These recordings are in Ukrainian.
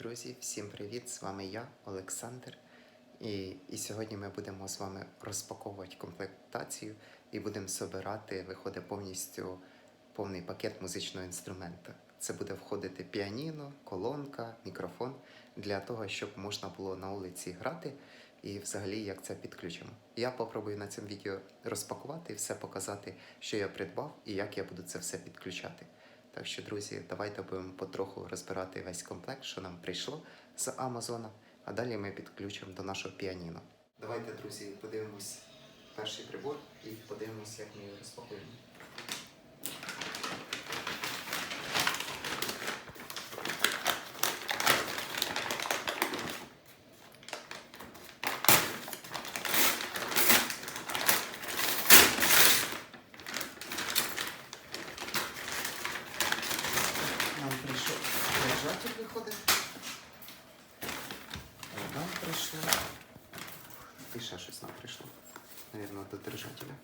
Друзі, всім привіт! З вами я, Олександр. І, і сьогодні ми будемо з вами розпаковувати комплектацію і будемо збирати, виходить повністю повний пакет музичного інструмента. Це буде входити піаніно, колонка, мікрофон для того, щоб можна було на вулиці грати і взагалі як це підключимо. Я попробую на цьому відео розпакувати і все показати, що я придбав і як я буду це все підключати. Так що, друзі, давайте будемо потроху розбирати весь комплект, що нам прийшло з Амазона, а далі ми підключимо до нашого піаніно. Давайте, друзі, подивимось перший прибор і подивимось, як ми його розпакуємо. Нам прийшов держатель виходить. Там прийшло. І ще щось нам прийшло. Навірно, до держателя.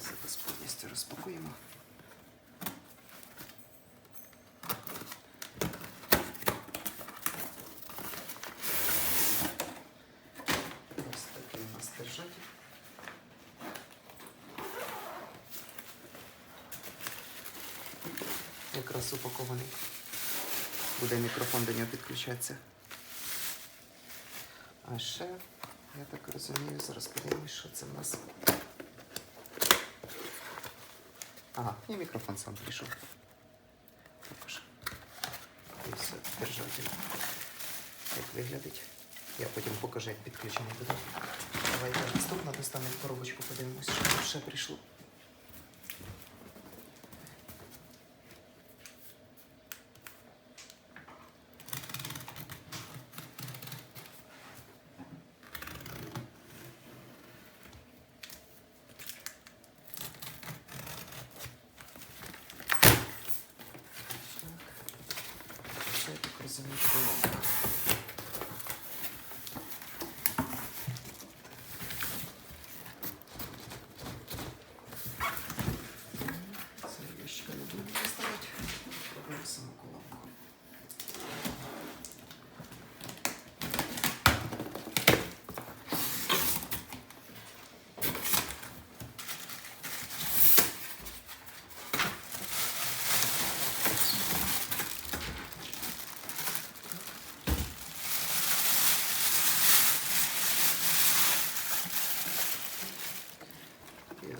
Зараз повністю розпакуємо. Ось такий у нас держатель. Якраз упакований. Буде мікрофон до нього підключатися. А ще, я так розумію, зараз подивимось, що це в нас. Ага, і мікрофон сам прийшов. Також. І все, держатель. Як виглядить. Я потім покажу, як підключений буде. Давайте наступно достанемо коробочку, подивимося, що ще прийшло. Це, я так розумію, колонка.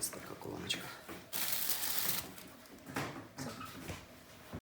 нас така колоночка.